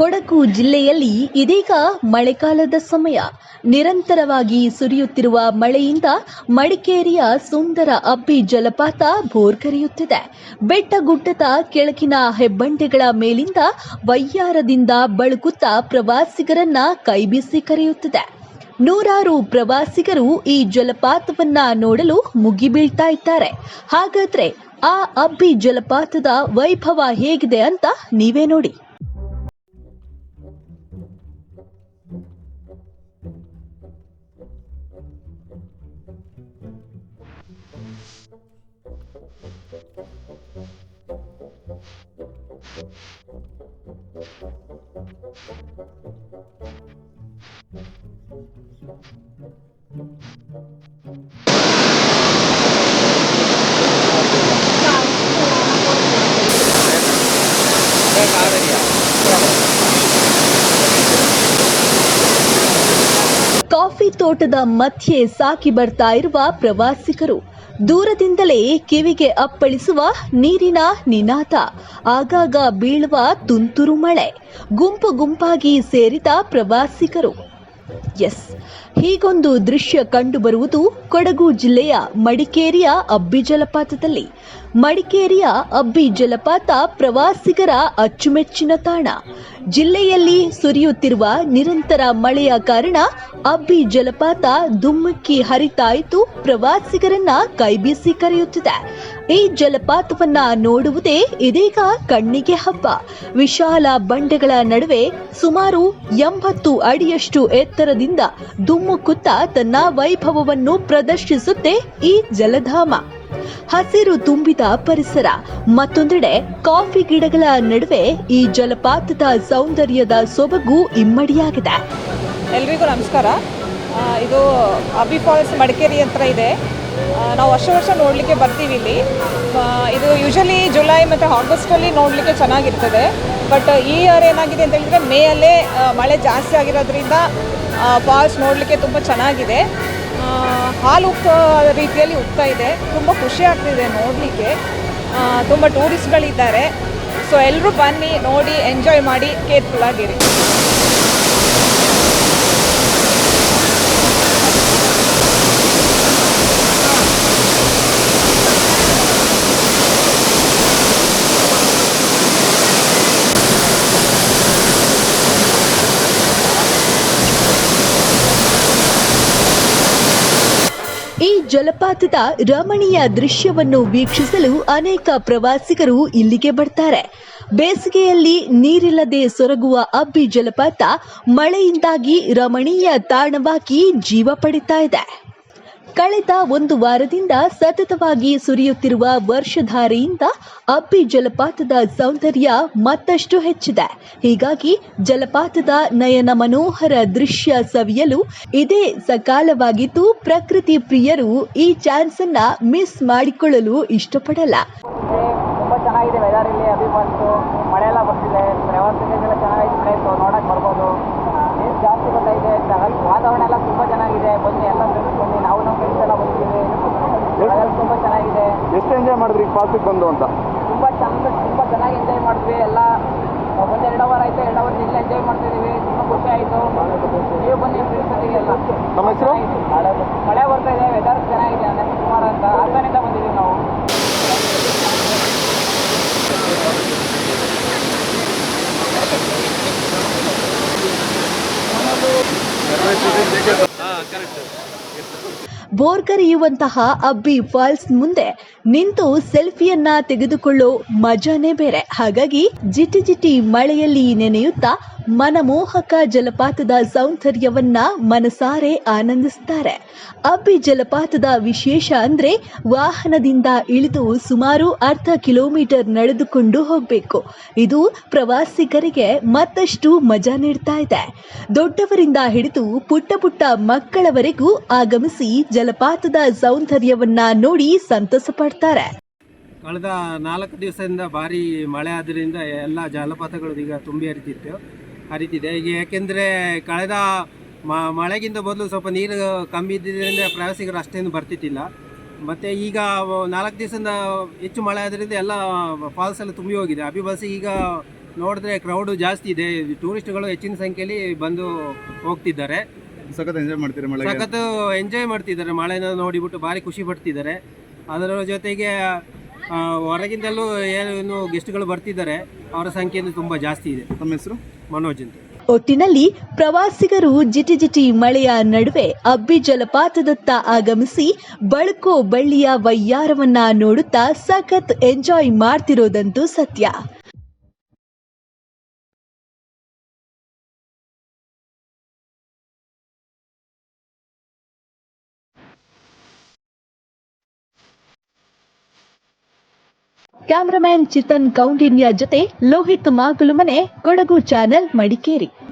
ಕೊಡಗು ಜಿಲ್ಲೆಯಲ್ಲಿ ಇದೀಗ ಮಳೆಗಾಲದ ಸಮಯ. ನಿರಂತರವಾಗಿ ಸುರಿಯುತ್ತಿರುವ ಮಳೆಯಿಂದ ಮಡಿಕೇರಿಯ ಸುಂದರ ಅಬ್ಬಿ ಜಲಪಾತ ಭೋರ್ಕರೆಯುತ್ತಿದೆ ಬೆಟ್ಟ ಗುಡ್ಡದ ಕೆಳಗಿನ ಹೆಬ್ಬಂಡೆಗಳ ಮೇಲಿಂದ ವಯ್ಯಾರದಿಂದ ಬಳುಕುತ್ತಾ ಪ್ರವಾಸಿಗರನ್ನ ಕೈಬೀಸಿ ಕರೆಯುತ್ತಿದೆ. ನೂರಾರು ಪ್ರವಾಸಿಗರು ಈ ಜಲಪಾತವನ್ನ ನೋಡಲು ಮುಗಿಬೀಳ್ತಾ ಇದ್ದಾರೆ. ಹಾಗಾದ್ರೆ ಆ ಅಬ್ಬಿ ಜಲಪಾತದ ವೈಭವ ಹೇಗಿದೆ ಅಂತ ನೀವೇ ನೋಡಿ. ಕಾಫಿ ತೋಟದ ಮಧ್ಯೆ ಸಾಕಿ ಬರ್ತಾ ಇರುವ ಪ್ರವಾಸಿಗರು. ದೂರದಿಂದಲೇ ಕಿವಿಗೆ ಅಪ್ಪಳಿಸುವ ನೀರಿನ ನಿನಾದ ಆಗಾಗ ಬೀಳುವ ತುಂತುರು ಮಳೆ ಗುಂಪು ಗುಂಪಾಗಿ ಸೇರಿದ ಪ್ರವಾಸಿಗರು. ಎಸ್ ಹೀಗೊಂದು ದೃಶ್ಯ ಕಂಡುಬರುವುದು ಕೊಡಗು ಜಿಲ್ಲೆಯ ಮಡಿಕೇರಿಯ ಅಬ್ಬಿ ಜಲಪಾತದಲ್ಲಿ ಮಡಿಕೇರಿಯ ಅಬ್ಬಿ ಜಲಪಾತ ಪ್ರವಾಸಿಗರ ಅಚ್ಚುಮೆಚ್ಚಿನ ತಾಣ. ಜಿಲ್ಲೆಯಲ್ಲಿ ಸುರಿಯುತ್ತಿರುವ ನಿರಂತರ ಮಳೆಯ ಕಾರಣ ಅಬ್ಬಿ ಜಲಪಾತ ಧುಮ್ಮಕ್ಕಿ ಹರಿತಾಯಿತು, ಪ್ರವಾಸಿಗರನ್ನ ಕೈಬೀಸಿ ಕರೆಯುತ್ತಿದೆ. ಈ ಜಲಪಾತವನ್ನ ನೋಡುವುದೇ ಇದೀಗ ಕಣ್ಣಿಗೆ ಹಬ್ಬ. ವಿಶಾಲ ಬಂಡೆಗಳ ನಡುವೆ ಸುಮಾರು ಎಂಬತ್ತು ಅಡಿಯಷ್ಟು ಎತ್ತರದಿಂದ ದುಮ್ಮುಕುತ್ತಾ ತನ್ನ ವೈಭವವನ್ನು ಪ್ರದರ್ಶಿಸುತ್ತೆ ಈ ಜಲಧಾಮ. ಹಸಿರು ತುಂಬಿದ ಪರಿಸರ, ಮತ್ತೊಂದೆಡೆ ಕಾಫಿ ಗಿಡಗಳ ನಡುವೆ ಈ ಜಲಪಾತದ ಸೌಂದರ್ಯದ ಸೊಬಗು ಇಮ್ಮಡಿಯಾಗಿದೆ. ಎಲ್ರಿಗೂ ನಮಸ್ಕಾರ. ಇದು ಅಬಿ ಫಾಲ್ಸ್ ಮಡಿಕೇರಿ ಹತ್ರ ಇದೆ. ನಾವು ವರ್ಷ ವರ್ಷ ನೋಡಲಿಕ್ಕೆ ಬರ್ತೀವಿ ಇಲ್ಲಿ. ಇದು ಯೂಶಲಿ ಜುಲೈ ಮತ್ತು ಆಗಸ್ಟಲ್ಲಿ ನೋಡಲಿಕ್ಕೆ ಚೆನ್ನಾಗಿರ್ತದೆ. ಬಟ್ ಈ ಇಯರ್ ಏನಾಗಿದೆ ಅಂತ ಹೇಳಿದರೆ ಮೇಯಲ್ಲೇ ಮಳೆ ಜಾಸ್ತಿ ಆಗಿರೋದ್ರಿಂದ ಫಾಲ್ಸ್ ನೋಡಲಿಕ್ಕೆ ತುಂಬ ಚೆನ್ನಾಗಿದೆ. ಹಾಲು ಉಕ್ತ ರೀತಿಯಲ್ಲಿ ಉಕ್ತಾ ಇದೆ. ತುಂಬ ಖುಷಿ ಆಗ್ತಿದೆ ನೋಡಲಿಕ್ಕೆ. ತುಂಬ ಟೂರಿಸ್ಟ್ಗಳಿದ್ದಾರೆ. ಸೊ ಎಲ್ಲರೂ ಬನ್ನಿ, ನೋಡಿ ಎಂಜಾಯ್ ಮಾಡಿ ಕೇರ್ಫುಲ್ ಆಗಿರಿ ಈ ಜಲಪಾತದ ರಮಣೀಯ ದೃಶ್ಯವನ್ನು ವೀಕ್ಷಿಸಲು ಅನೇಕ ಪ್ರವಾಸಿಗರು ಇಲ್ಲಿಗೆ ಬರ್ತಾರೆ. ಬೇಸಿಗೆಯಲ್ಲಿ ನೀರಿಲ್ಲದೆ ಸೊರಗುವ ಅಬ್ಬಿ ಜಲಪಾತ ಮಳೆಯಿಂದಾಗಿ ರಮಣೀಯ ತಾಣವಾಗಿ ಜೀವ ಪಡಿತಾ ಇದೆ. ಕಳೆದ ಒಂದು ವಾರದಿಂದ ಸತತವಾಗಿ ಸುರಿಯುತ್ತಿರುವ ವರ್ಷಧಾರೆಯಿಂದ ಅಬ್ಬಿ ಜಲಪಾತದ ಸೌಂದರ್ಯ ಮತ್ತಷ್ಟು ಹೆಚ್ಚಿದೆ. ಹೀಗಾಗಿ ಜಲಪಾತದ ನಯನ ಮನೋಹರ ದೃಶ್ಯ ಸವಿಯಲು ಇದೇ ಸಕಾಲವಾಗಿದ್ದು ಪ್ರಕೃತಿ ಪ್ರಿಯರು ಈ ಚಾನ್ಸ್ ಅನ್ನ ಮಿಸ್ ಮಾಡಿಕೊಳ್ಳಲು ಇಷ್ಟಪಡಲ್ಲ. ವಾತಾವರಣ ಎಲ್ಲ ತುಂಬಾ ಚೆನ್ನಾಗಿದೆ. ಬನ್ನಿ, ಎಲ್ಲ ಫ್ರೆಂಡ್ಸ್ ಬನ್ನಿ ನಾವು ನಮ್ಮ ಫ್ರೆಂಡ್ಸ್ ಎಲ್ಲ ಬರ್ತೀವಿ ವೆದರ್ ತುಂಬ ಚೆನ್ನಾಗಿದೆ ಎಷ್ಟು ಎಂಜಾಯ್ ಮಾಡಿದ್ರಿ ಈ ಫಾಲ್ಸಿಗೆ ಬಂದು ಅಂತ? ತುಂಬ ಚೆಂದ ತುಂಬ ಚೆನ್ನಾಗಿ ಎಂಜಾಯ್ ಮಾಡಿದ್ವಿ. ಎಲ್ಲ ಒಂದು ಎರಡು ಅವರ್ ಆಯಿತು ಎರಡು ಅವರ್ ಇಲ್ಲಿ ಎಂಜಾಯ್ ಮಾಡ್ತಿದ್ದೀವಿ ತುಂಬ ಖುಷಿ ಆಯಿತು. ನೀವು ಬನ್ನಿ ಫ್ರೆಂಡ್ಸ್ ಜೊತೆಗೆ ಎಲ್ಲ. ನಮ್ಮ ಹೆಸರು? ಮಳೆ ಬರ್ತಾ ಇದೆ ವೆದರ್ ಚೆನ್ನಾಗಿದೆ ಅನಂತ ಕುಮಾರ್ ಅಂತ. ಹಾಸನಿಂದ ಬಂದಿದ್ದೀವಿ ನಾವು. ಬೋರ್ಗರೆಯುವಂತಹ ಅಬ್ಬಿ ಫಾಲ್ಸ್ ಮುಂದೆ ನಿಂತು ಸೆಲ್ಫಿಯನ್ನ ತೆಗೆದುಕೊಳ್ಳೋ ಮಜಾನೇ ಬೇರೆ. ಹಾಗಾಗಿ ಜಿಟಿ ಜಿಟಿ ಮಳೆಯಲ್ಲಿ ನೆನೆಯುತ್ತಾ ಮನಮೋಹಕ ಜಲಪಾತದ ಸೌಂದರ್ಯವನ್ನ ಮನಸಾರೆ ಆನಂದಿಸ್ತಾರೆ. ಅಬ್ಬಿ ಜಲಪಾತದ ವಿಶೇಷ ಅಂದ್ರೆ ವಾಹನದಿಂದ ಇಳಿದು ಸುಮಾರು ಅರ್ಧ ಕಿಲೋಮೀಟರ್ ನಡೆದುಕೊಂಡು ಹೋಗಬೇಕು. ಇದು ಪ್ರವಾಸಿಗರಿಗೆ ಮತ್ತಷ್ಟು ಮಜಾ ನೀಡ್ತಾ ಇದೆ. ದೊಡ್ಡವರಿಂದ ಹಿಡಿದು ಪುಟ್ಟ ಪುಟ್ಟ ಮಕ್ಕಳವರೆಗೂ ಆಗಮಿಸಿ ಜಲಪಾತದ ಸೌಂದರ್ಯವನ್ನ ನೋಡಿ ಸಂತಸ ಪಡ್ತಾರೆ ಕಳೆದ ನಾಲ್ಕು ದಿವಸದಿಂದ ಭಾರಿ ಮಳೆ ಆದ್ರಿಂದ ಎಲ್ಲ ಜಲಪಾತಗಳು ಈಗ ತುಂಬಿ ಹರಿತಿತ್ತು, ಹರಿತಿದೆ. ಈಗ ಯಾಕೆಂದರೆ ಕಳೆದ ಮಳೆಗಿಂತ ಮೊದಲು ಸ್ವಲ್ಪ ನೀರು ಕಮ್ಮಿ ಇದ್ದಿದ್ದರಿಂದ ಪ್ರವಾಸಿಗರು ಅಷ್ಟೇನು ಬರ್ತಿದ್ದಿಲ್ಲ ಮತ್ತು ಈಗ ನಾಲ್ಕು ದಿವಸದಿಂದ ಹೆಚ್ಚು ಮಳೆ ಆದ್ರಿಂದ ಎಲ್ಲ ಫಾಲ್ಸ್ ಎಲ್ಲ ತುಂಬಿ ಹೋಗಿದೆ. ಅಭಿವಾಸಿ ಈಗ ನೋಡಿದ್ರೆ ಕ್ರೌಡು ಜಾಸ್ತಿ ಇದೆ. ಟೂರಿಸ್ಟ್ಗಳು ಹೆಚ್ಚಿನ ಸಂಖ್ಯೆಯಲ್ಲಿ ಬಂದು ಹೋಗ್ತಿದ್ದಾರೆ. ಸಖತ್ ಎಂಜಾಯ್ ಮಾಡ್ತಿದ್ದಾರೆ ಮಳೆ ಸಖತ್ತು ಎಂಜಾಯ್ ಮಾಡ್ತಿದ್ದಾರೆ. ಮಳೆನ ನೋಡಿಬಿಟ್ಟು ಭಾರಿ ಖುಷಿ ಪಡ್ತಿದ್ದಾರೆ. ಅದರ ಜೊತೆಗೆ ಆ, ಹೊರಗಿಂದಲೂ ಏನು ಗೆಸ್ಟ್ಗಳು ಬರ್ತಿದ್ದಾರೆ. ಅವರ ಸಂಖ್ಯೆಯೂ ತುಂಬ ಜಾಸ್ತಿ ಇದೆ. ತಮ್ಮ ಹೆಸರು? ಮನೋಜ್ ಅಂತ. ಒಟ್ಟಿನಲ್ಲಿ ಪ್ರವಾಸಿಗರು ಜಿಟಿ ಜಿಟಿ ಮಳೆಯ ನಡುವೆ ಅಬ್ಬಿ ಜಲಪಾತದತ್ತ ಆಗಮಿಸಿ ಬಳ್ಕೋ ಬಳ್ಳಿಯ ವಯ್ಯಾರವನ್ನ ನೋಡುತ್ತಾ ಸಖತ್ ಎಂಜಾಯ್ ಮಾಡ್ತಿರೋದಂತೂ ಸತ್ಯ. ಕ್ಯಾಮರಾಮ್ಯಾನ್ ಚಿತನ್ ಕೌಂಡಿನ್ಯ ಜೊತೆ ಲೋಹಿತ್ ಮಾಗುಲುಮನೆ ಕೊಡಗು ಚಾನೆಲ್ ಮಡಿಕೇರಿ.